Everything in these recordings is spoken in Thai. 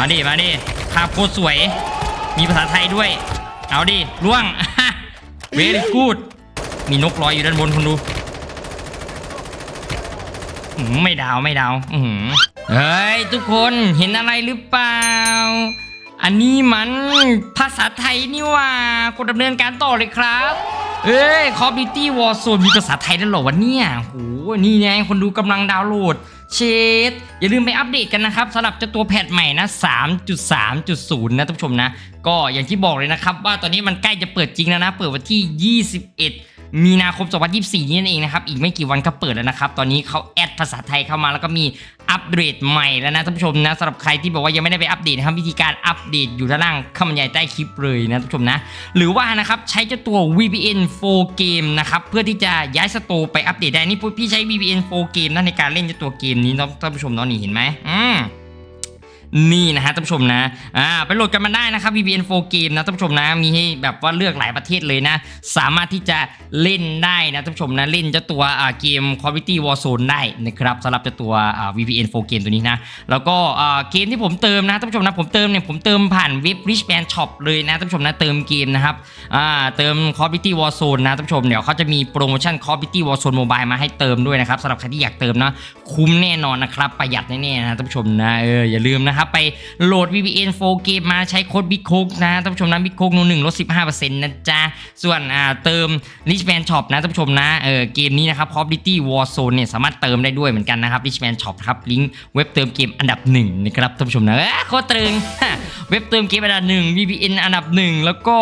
มาดิมาดิภาพโคตรสวย มีภาษาไทยด้วย เอาดิล่วงเวลี่กูดมีนกลอยอยู่ด้านบนคุณดูไม่ดาวไม่ดาวอืเฮ้ยทุกคนเห็นอะไรหรือเปล่า อันนี้มันภาษาไทยนี่ว่ากดดำเนินการต่อเลยครับ เอ้ย Call of Duty Warzone มีภาษาไทยด้วยเหรอวะเนี่ยโหนี่ไงคนดูกำลังดาวน์โหลด เชดอย่าลืมไปอัปเดตกันนะครับสำหรับเจ้าตัวแพทใหม่นะ 3.3.0 นะท่านผู้ชมนะ ก็อย่างที่บอกเลยนะครับ ว่าตอนนี้มันใกล้จะเปิดจริงแล้วนะ เปิดวันที่ 21 มีนาคม 2024 นี้นั่นเองนะครับ อีกไม่กี่วันก็เปิดแล้วนะครับ ตอนนี้เขาแอดภาษาไทยเข้ามาแล้วก็มีอัปเดตใหม่แล้วนะท่านผู้ชมนะสำหรับใครที่บอกว่ายังไม่ได้ไปอัปเดตนะครับวิธีการอัปเดตอยู่ด้านล่างคำบรรยายใต้คลิปเลยนะท่านผู้ชมนะ หรือว่านะครับใช้เจ้าตัว VPN 4 Game นะครับเพื่อที่จะย้ายสโตร์ไปอัปเดตได้นี่พี่ใช้ VPN 4 Game นะในการเล่นเจ้าตัวเกมนี้นะท่านผู้ชมเนาะนี่เห็นไหมอืม นี่นะฮะท่านผู้ชมนะอ่าไปโหลดกันมาได้นะครับ VPN 4 Game นะท่านผู้ชมนะ มีให้แบบว่าเลือกหลายประเทศเลยนะ สามารถที่จะเล่นได้นะท่านผู้ชมนะ เล่นเจ้าตัวอ่าเกม Call of Duty Warzone ได้นะครับสำหรับเจ้าตัวอ่า VPN 4 Game ตัวนี้นะ แล้วก็อ่าเกมที่ผมเติมนะท่านผู้ชมนะ ผมเติมเนี่ยผมเติมผ่านเว็บ Rich Man Shop เลยนะท่านผู้ชมนะ เติมเกมนะครับอ่าเติม Call of Duty Warzone นะท่านผู้ชมเดี๋ยวเขาจะมีโปรโมชั่น Call of Duty Warzone Mobile มาให้เติมด้วยนะครับสำหรับใครที่อยากเติมนะคุ้มแน่นอนนะครับประหยัดแน่ๆนะท่านผู้ชมนะเอออย่าลืมนะครับ ไปโหลด VPN 4 Game มาใช้โค้ด Big c o k นะท่านผู้ชมนะ Big c o k นูหนึ่งลด 15%นะจ๊ะ ส่วนอ่าเติม Rich Man Shop นะท่านผู้ชมนะเออเกมนี้นะครับ Call of Duty Warzone เนี่ยสามารถเติมได้ด้วยเหมือนกันนะครับ Rich Man Shop ครับลิงก์เว็บเติมเกมอันดับหนึ่งนะครับท่านผู้ชมนะเออโคตรตึงเว็บเติมเกมอันดับหนึ่ง VPN อันดับหนึ่งแล้วก็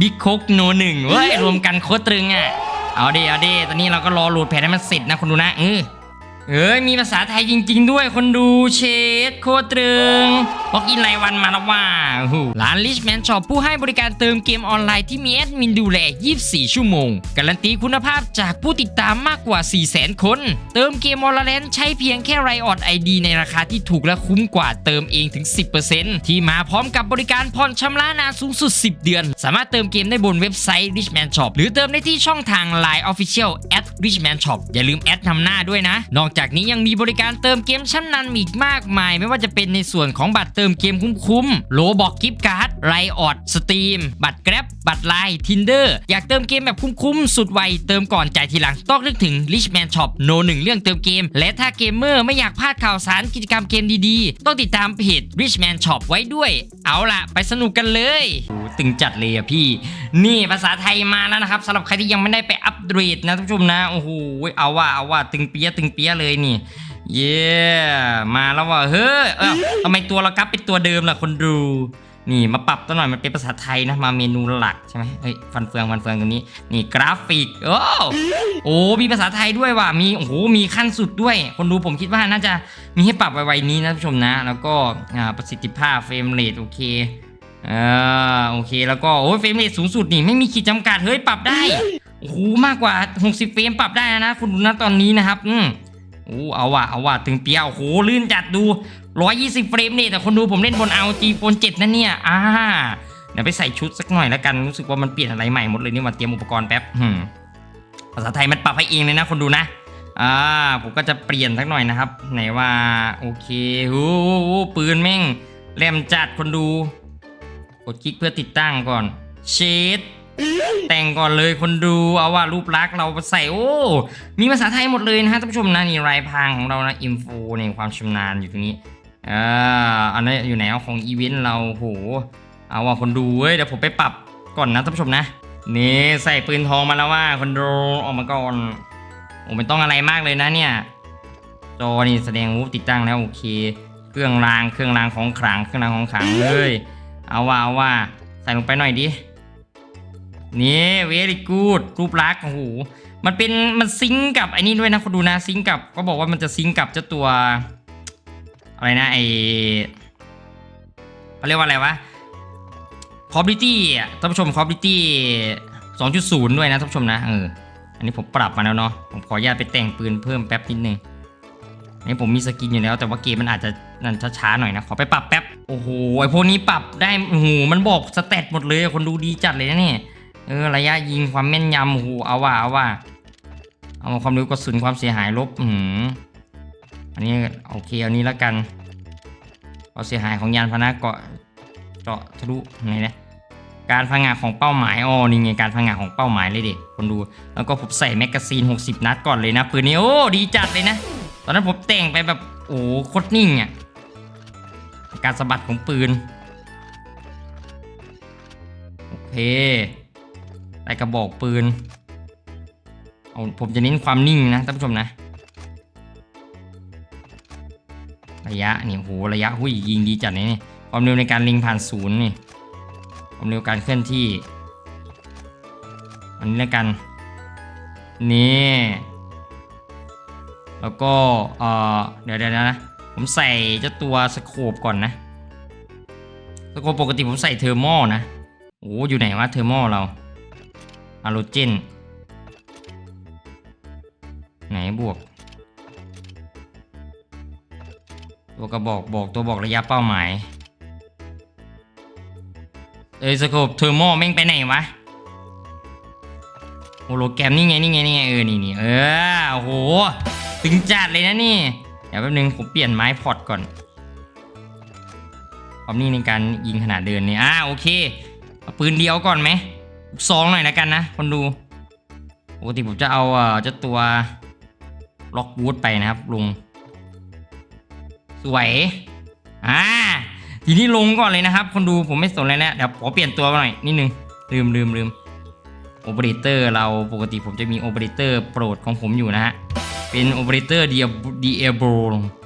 Big c o k โนหนึ่งเว้ยรวมกันโคตรตึงอะเอาดิเอาดิตอนนี้เราก็รอโหลดแพทให้มันเสร็จนะคนดูนะเออ เอ้ยมีภาษาไทยจริง ๆ ด้วยคนดูเชดโคตรตึงบอกอินรายวันมาแล้วว่าร้าน Richman Shop ผู้ให้บริการเติมเกมออนไลน์ที่มีแอดมินดูแล 24 ชั่วโมง การันตีคุณภาพจากผู้ติดตามมากกว่า 400,000 คน เติมเกมออนไลน์ใช้เพียงแค่ไรออดไอดีในราคาที่ถูกและคุ้มกว่าเติมเองถึง 10%ที่มาพร้อมกับบริการผ่อนชำระนานสูงสุด 10 เดือน สามารถเติมเกมได้บนเว็บไซต์ Richman Shop หรือเติมได้ที่ช่องทาง Line Official at Richman Shop อย่าลืมแอดนำหน้าด้วยนะนอกจากนี้ยังมีบริการเติมเกมชั้นนำอีกมากมาย ไม่ว่าจะเป็นในส่วนของบัตรเติมเกมคุ้มๆโลบอกกิฟต์การ์ด ไรออดสตรีมบัตรแกร็บบัตรไลน์ทินเดอร์อยากเติมเกมแบบคุ้มๆ สุดไว เติมก่อนจ่ายทีหลัง ต้องนึกถึง Richman Shop โนหนึ่งเรื่องเติมเกม และถ้าเกมเมอร์ไม่อยากพลาดข่าวสารกิจกรรมเกมดีๆ ต้องติดตามเพจ Richman Shop ไว้ด้วย เอาล่ะ ไปสนุกกันเลยโอ้ตึงจัดเลยอะพี่ นี่ภาษาไทยมาแล้วนะครับสำหรับใครที่ยังไม่ได้ไปอัปเดตนะท่านผู้ชมนะโอ้โหเอาว่าเอาว่าตึงเปียตึงเปียเลยนี่ เย้มาแล้วว่ะเฮ้ยเอ้าทำไมตัวเรากลับเป็นตัวเดิมล่ะคนดู นี่มาปรับตัวหน่อยมันเป็นภาษาไทยนะมาเมนูหลักใช่ไหมเฮ้ยฟันเฟืองฟันเฟืองตรงนี้ นี่กราฟิกโอ้โอ้มีภาษาไทยด้วยว่ะมีโอ้โหมีขั้นสุดด้วย คนดูผมคิดว่าน่าจะมีให้ปรับไวๆนี้นะท่านผู้ชมนะ แล้วก็อ่าประสิทธิภาพเฟรมเรทโอเคอ่าโอเคแล้วก็โอ้ยเฟรมเรทสูงสุดนี่ไม่มีขีดจำกัดเฮ้ยปรับได้โอ้โหมากกว่า 60 เฟรมปรับได้นะคุณดูนะตอนนี้นะครับ อืม โอ้เอาว่ะเอาว่ะถึงเปียโอ้โหลื่นจัดดู 120 เฟรมเนี่ยแต่คนดูผมเล่นบน ROG Phone 7นั่นเนี่ยอ่าเดี๋ยวไปใส่ชุดสักหน่อยแล้วกันรู้สึกว่ามันเปลี่ยนอะไรใหม่หมดเลยนี่มาเตรียมอุปกรณ์แป๊บภาษาไทยมันปรับให้เองเลยนะคนดูนะอ่าผมก็จะเปลี่ยนสักหน่อยนะครับ ไหนว่าโอเคโหปืนแม่งแหลมจัดคนดู กดคลิกเพื่อติดตั้งก่อนเชด แต่งก่อนเลยคนดูเอาว่ารูปลักษณ์เราใส่โอ้มีภาษาไทยหมดเลยนะฮะท่านผู้ชมนะนี่รายพรางของเรานะอินโฟในความชำนาญอยู่ตรงนี้อ่าอันนี้อยู่ไหนของอีเวนต์เราโหเอาว่าคนดูเว้ยเดี๋ยวผมไปปรับก่อนนะท่านผู้ชมนะนี่ใส่ปืนทองมาแล้วว่าคนดูออกมาก่อนโอ้ไม่ต้องอะไรมากเลยนะเนี่ยจอนี่แสดงวูติดตั้งแล้วโอเค เครื่องรางเครื่องรางของขลังเครื่องรางของขลังเลยเอาว่าเอาว่าใส่ลงไปหน่อยดิ นี่เวรี่กูดรูปลักษณ์โอ้โหมันเป็นมันซิงกับไอ้นี่ด้วยนะคุณดูนะซิงกับก็บอกว่ามันจะซิงกับเจ้าตัว อะไรนะไอเขาเรียกว่าอะไรวะคอมพิวตี้อะท่านผู้ชมคอมพิวตี้2.0ด้วยนะท่านผู้ชมนะเอออันนี้ผมปรับมาแล้วเนาะผมขออนุญาตไปแต่งปืนเพิ่มแป๊บนิดนึงอันนี้ผมมีสกินอยู่แล้วแต่ว่าเกมมันอาจจะนั่นช้าๆหน่อยนะขอไปปรับแป๊บโอ้โหไอพวกนี้ปรับได้โอ้โหมันบอกสเตตหมดเลยคนดูดีจัดเลยนะเนี่ย เออระยะยิงความแม่นยำโอ้โหเอาว่าเอาว่าเอาความเร็วกระสุนความเสียหายลบอืมอันนี้โอเคเอานี้แล้วกันความเสียหายของยานพาหนะเกาะเจาะทะลุไงนะการพังงาของเป้าหมายอ๋อนี่ไงการพังงาของเป้าหมายเลยเดิคนดู แล้วก็ผมใส่แมกกาซีน 60 นัดก่อนเลยนะปืนนี้โอ้ดีจัดเลยนะ ตอนนั้นผมแต่งไปแบบโอ้โคตรนิ่งอะการสะบัดของปืน โอเค ได้กระบอกปืนเอาผมจะเน้นความนิ่งนะท่านผู้ชมนะ ระยะนี่โหระยะหุ้ยยิงดีจัดนี่ความเร็วในการล็งผ่านศูนย์นี่ความเร็วการเคลื่อนที่ อันนี้แล้วกัน นี่ แล้วก็เออเดี๋ยวเดี๋ยวนะ ผมใส่เจ้าตัวสโคปก่อนนะสโคปปกติผมใส่เทอร์โมนะโอ้อยู่ไหนวะเทอร์โมเรา อะลเจนไหนบวก ตัวกระบอกบอกตัวบอกระยะเป้าหมายเอ้ยสโคปเทอร์โมแม่งไปไหนวะโฮโลแกรมนี่ไงนี่ไงนี่ไงเออนี่นี่เออโอ้โหตึงจัดเลยนะนี่ เดี๋ยวแป๊บนึงผมเปลี่ยนไม้พอร์ตก่อนความนิ่ในการยิงขนาดเดินเนี่ยอ่าโอเค ปืนเดียวก่อนไหม ซองหน่อยนะกันนะ คนดูปกติผมจะเอาเจ้าตัวล็อกวูดไปนะครับลุง สวย อ่า ทีนี้ลงก่อนเลยนะครับ คนดูผมไม่สนเลยนะ เดี๋ยวขอเปลี่ยนตัวหน่อยนิดนึง ลืมลืมลืมโอเปอเรเตอร์เราปกติผมจะมีโอเปอเรเตอร์โปรดของผมอยู่นะฮะ เป็นโอเปอเรเตอร์เดียดีเอโบ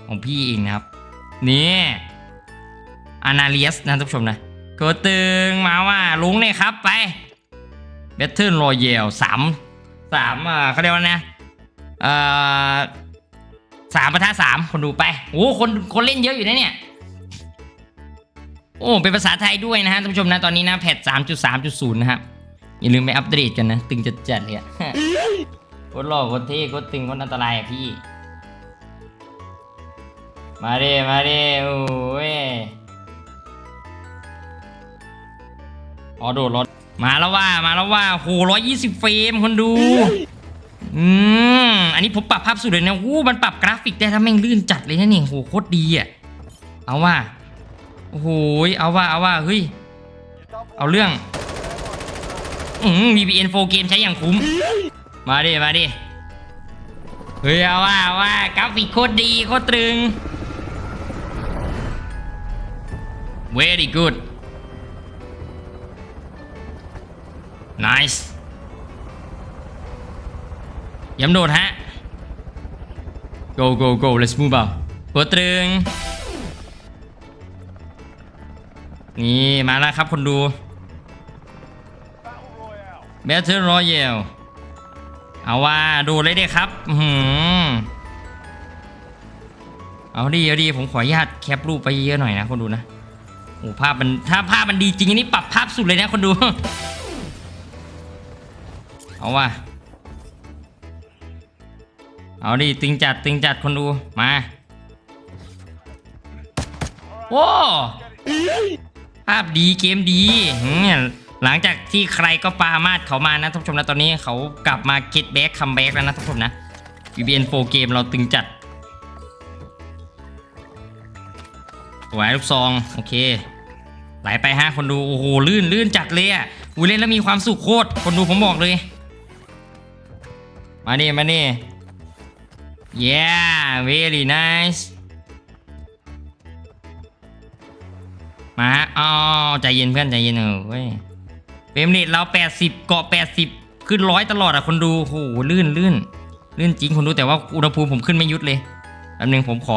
ของพี่เองนะครับ นี่อานาเลียสนะท่านผู้ชมนะก็ตึงมาว่าลุงเลยครับไป เบทเทิลรอยัลสามสามอ่าเขาเรียกว่านะอ่อสามประทะสามคนดูไปโอ้คนคนเล่นเยอะอยู่นะเนี่ยโอ้เป็นภาษาไทยด้วยนะฮะท่านผู้ชมนะตอนนี้นะแพทสามจุดสามจุดศูนย์นะครับอย่าลืมไปอัปเดตกันนะตึงจัดจัดเลยอะโคตรหล่อโคตรเท่โคตรตึงโคตรอันตรายอะพี่ มาเด้มาเด้โอ้ยอ๋อโดดรถ มาแล้วว่ามาแล้วว่าโหร้อยยี่สิบเฟรมคนดู อืมอันนี้ผมปรับภาพสุดเลยนะวู้มันปรับกราฟิกได้ถ้าแม่งลื่นจัดเลยนะนี่โหโคตรดีอะเอาว่าโอ้โหเอาว่าเอาว่าเฮ้ยเอาเรื่องอืม VPN 4เกมใช้อย่างคุ้ม มาดิมาดิเฮ้ยเอาว่าเอาว่ากราฟิกโคตรดีโคตรตรึง very good nice ย้ำโดดฮะ go go go let's move out ตัวตรึง นี่มาแล้วครับคนดู Battle Royale เอาว่าดูเลยเด้ครับอื้อหือเอาดีเอาดีผมขออนุญาตแคปรูปไปเยอะหน่อยนะคนดูนะโอ้ภาพมันถ้าภาพมันดีจริงอันนี้ปรับภาพสุดเลยนะคนดู เอาว่าเอาดิตึงจัดตึงจัดคนดู มาโว้ภาพดีเกมดีหลังจากที่ใครก็ปามาดเขามานะท่านผู้ชมนะตอนนี้เขากลับมาเก็ตแบ็กคัมแบ็กแล้วนะท่านผู้ชมนะ VBN 4เกมเราตึงจัดสวยลูกซอง โอเค ไหลไปฮะคนดู โอ้โห ลื่นลื่นจัดเลยอะอูเล่นแล้วมีความสุขโคตร คนดูผมบอกเลย มานี่มานี่ yeah very nice มาฮะอ๋อใจเย็นเพื่อนใจเย็นเออเว้ยเฟมเรทเรา 80 เกาะ 80 ขึ้นร้อยตลอดอะคนดูโหลื่นลื่นลื่นจริงคนดูแต่ว่าอุณหภูมิผมขึ้นไม่ยุดเลยแป๊บนึงผมขอ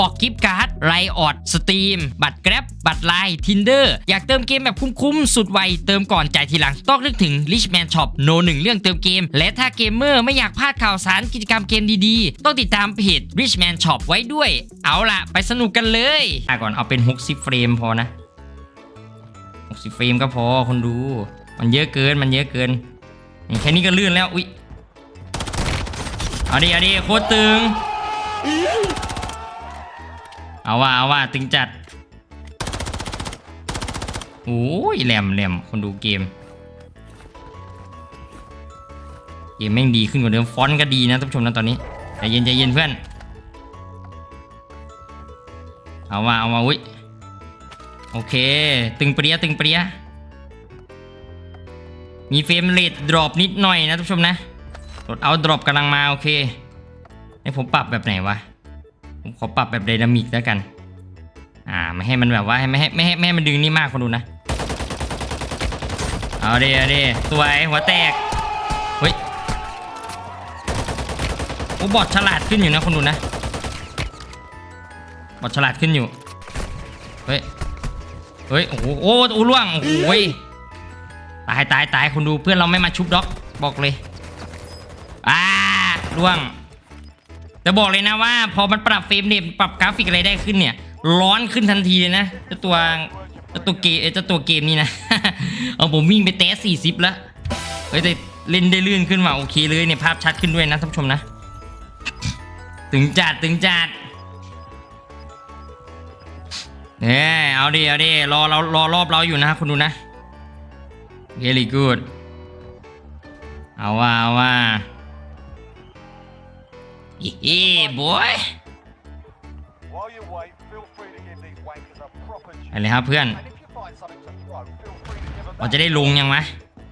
บอกกิฟต์การ์ดไรออดสตรีมบัตรแกร็บบัตรไลน์ทินเดอร์อยากเติมเกมแบบคุ้มๆ สุดไว เติมก่อนจ่ายทีหลัง ต้องนึกถึง Richman Shop โนหนึ่งเรื่องเติมเกม และถ้าเกมเมอร์ไม่อยากพลาดข่าวสารกิจกรรมเกมดีๆ ต้องติดตามเพจ Richman Shop ไว้ด้วย เอาล่ะ ไปสนุกกันเลยอะก่อนเอาเป็น 60 เฟรมพอนะ 60 เฟรมก็พอคนดู มันเยอะเกินมันเยอะเกินแค่นี้ก็ลื่นแล้วอุ๊ยเอาดิเอาดิโคตรตึง เอาว่าเอาว่าตึงจัดโอ้ยแหลมแหลมคนดูเกม เกมแม่งดีขึ้นกว่าเดิมฟอนต์ก็ดีนะท่านผู้ชมนะตอนนี้ใจเย็นใจเย็นเพื่อน เอาว่าเอาว่าอุ้ยโอเค ตึงเปรี้ยตึงเปรี้ยมีเฟรมเรทดรอปนิดหน่อยนะท่านผู้ชมนะรถเอาดรอปกำลังมาโอเคให้ผมปรับแบบไหนวะ ผมขอปรับแบบไดนามิกแล้วกัน อ่าไม่ให้มันแบบว่าไม่ให้ไม่ให้ไม่ให้มันดึงนี่มากคนดูนะ เอาดิเอาดิสวยหัวแตก เฮ้ยโอ้บอดฉลาดขึ้นอยู่นะคนดูนะ บอดฉลาดขึ้นอยู่ เฮ้ย เฮ้ย โอ้โหโอ้โอ้ล่วง โอ้ยตายตายตายคนดูเพื่อนเราไม่มาชุบด็อก บอกเลย อ่าล่วง แต่บอกเลยนะว่า พอมันปรับเฟรมเรทปรับกราฟิกอะไรได้ขึ้นเนี่ย ร้อนขึ้นทันทีเลยนะเจ้าตัวเจ้าตัวเกมเอจ้าตัวเกมนี่นะ เอาผมวิ่งไปแตะสี่สิบแล้วเฮ้ยแต่เล่นได้ลื่นขึ้นมาโอเคเลยเนี่ยภาพชัดขึ้นด้วยนะท่านผู้ชมนะตึงจัดตึงจัดเนี่ยเอาดิเอาดิรอเรารอรอบเราอยู่นะคุณดูนะ very good เอาว่าเอาว่า a proper ไป check. เลยครับเพื่อน And if you find something to throw, feel free to give them เราจะได้ลงยังวะ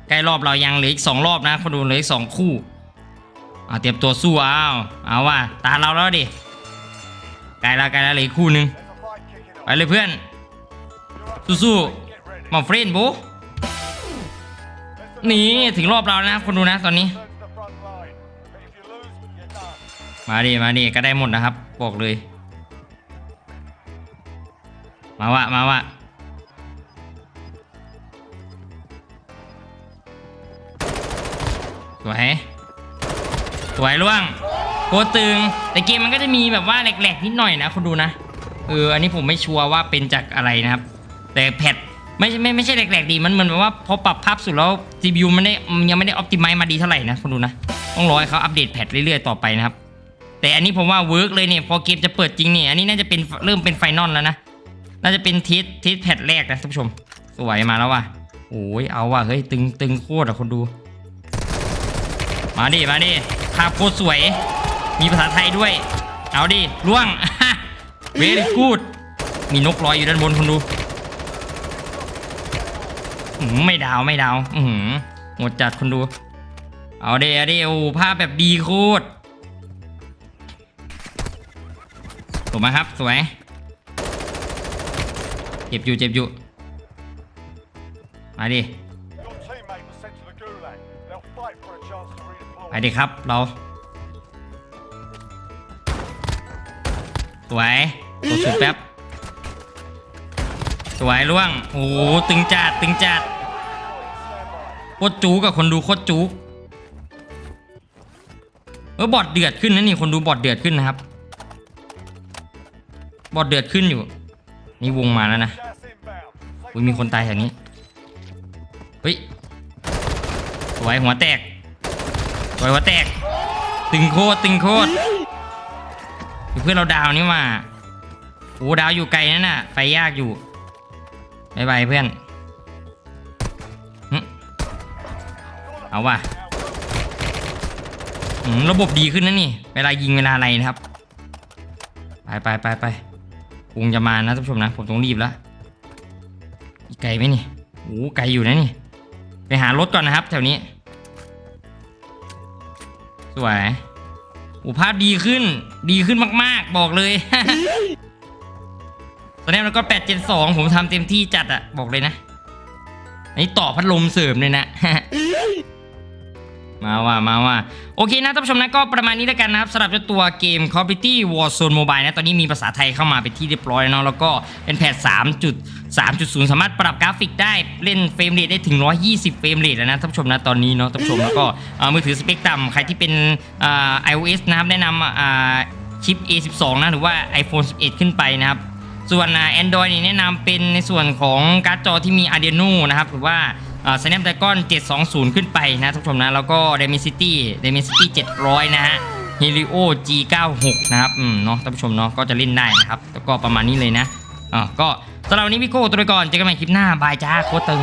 ใกล้รอบเรายังเหลืออีกสองรอบนะคนดูเหลืออีกสองคู่เอาเตรียมตัวสู้เอาเอาว่าตาเราแล้วดิใกล้แล้วใกล้แล้วเหลืออีกคู่หนึ่ง There's a fight kicking ไป off. เลยเพื่อน You're up สู้ Get ๆ ready. มาเฟรนโบ Let's นี่ถึงรอบเราแล้วนะคนดูนะตอนนี้ มาดิมาดิก็ได้หมดนะครับ บอกเลย มาวะมาวะสวยสวยล่วงโคตรตึง แต่เกมมันก็จะมีแบบว่าแหลกๆนิดหน่อยนะคุณดูนะเอออันนี้ผมไม่ชัวร์ว่าเป็นจากอะไรนะครับ แต่แพทไม่ใช่ไม่ไม่ใช่แหลกๆดีมันเหมือนแบบว่าพอปรับภาพสุดแล้ว CPU มันได้ยังไม่ได้ออ t ติ i ม e มาดีเท่าไหร่นะคุณดูนะ ต้องรอให้เขาอัปเดตแพทเรื่อยๆต่อไปนะครับ แต่อันนี้ผมว่าเวิร์กเลยเนี่ยพอเกมจะเปิดจริงเนี่ยอันนี้น่าจะเป็นเริ่มเป็นไฟนอลแล้วนะน่าจะเป็นทีสทีสแพทแรกนะท่านผู้ชมสวยมาแล้วว่ะโอ้ยเอาว่ะเฮ้ยตึงตึงโคตรอะคนดู มาดิมาดิภาพโคตรสวย มีภาษาไทยด้วย เอาดิล่วงเวลี่กูดมีนกลอยอยู่ด้านบนคนดูไม่ดาวไม่ดาว อือหือหมดจัดคนดู เอาเดเอาเดโอ้ภาพแบบดีโคตร ถูกไหมครับสวยเจ็บอยู่เจ็บอยู่มาดิไปดิครับเราสวยกดสุดแป๊บสวยล่วงโอ้ตึงจัดตึงจัดโคตรจูกับคนดูโคตรจูเออบอดเดือดขึ้นนะนี่คนดูบอดเดือดขึ้นนะครับ บอดเดือดขึ้นอยู่ นี่วงมาแล้วนะอุ้ยมีคนตายแถวนี้เฮ้ยสวยหัวแตกสวยหัวแตก ตึงโคตรตึงโคตรเพื่อนเราดาวนี่มาโอ้ดาวอยู่ไกลนั่นน่ะไปยากอยู่บายบายเพื่อนเอาว่ะระบบดีขึ้นนะนี่ เวลายิงเวลาอะไรนะครับ ไปไปไปไป คงจะมานะท่านผู้ชมนะ ผมต้องรีบแล้วอีกไกลไหมนี่โอ้ไกลอยู่นะนี่ ไปหารถก่อนนะครับ แถวนี้ สวยอ้ภาพดีขึ้น ดีขึ้นมาก ๆ บอกเลย ตอนนี้มันก็8 7 2ผมทำเต็มที่จัดอะบอกเลยนะอันนี้ต่อพัดลมเสริมเลยนะ มาว่ามาว่าโอเคนะท่านผู้ชมนะก็ประมาณนี้แล้วกันนะครับสำหรับตัวเกม Call of Duty Warzone Mobile นะตอนนี้มีภาษาไทยเข้ามาเป็นที่เรียบร้อยแล้วเนาะแล้วก็เป็นแพท3.3.0 สามารถปรับกราฟิกได้เล่นเฟรมเรทได้ถึง 120 เฟรมเรทแล้วนะท่านผู้ชมนะตอนนี้เนาะท่านผู้ชมแล้วก็มือถือสเปคต่ำใครที่เป็น iOS นะครับแนะนำชิป A12 นะหรือว่า iPhone 11 ขึ้นไปนะครับส่วน Android นี่แนะนำเป็นในส่วนของการ์ดจอที่มี Adreno นะครับหรือว่า สแนปไดก้อน720 ขึ้นไปนะทุกผู้ชมนะ แล้วก็ Dimensity Dimensity 700 นะฮะ Helio G96 นะครับอืมเนาะท่านผู้ชมเนาะก็จะเล่นได้นะครับแล้วก็ประมาณนี้เลยนะอ่าก็สำหรับวันนี้พี่โก้ตัวไปก่อนเจอกันใหม่คลิปหน้าบายจ้าโคตรตึง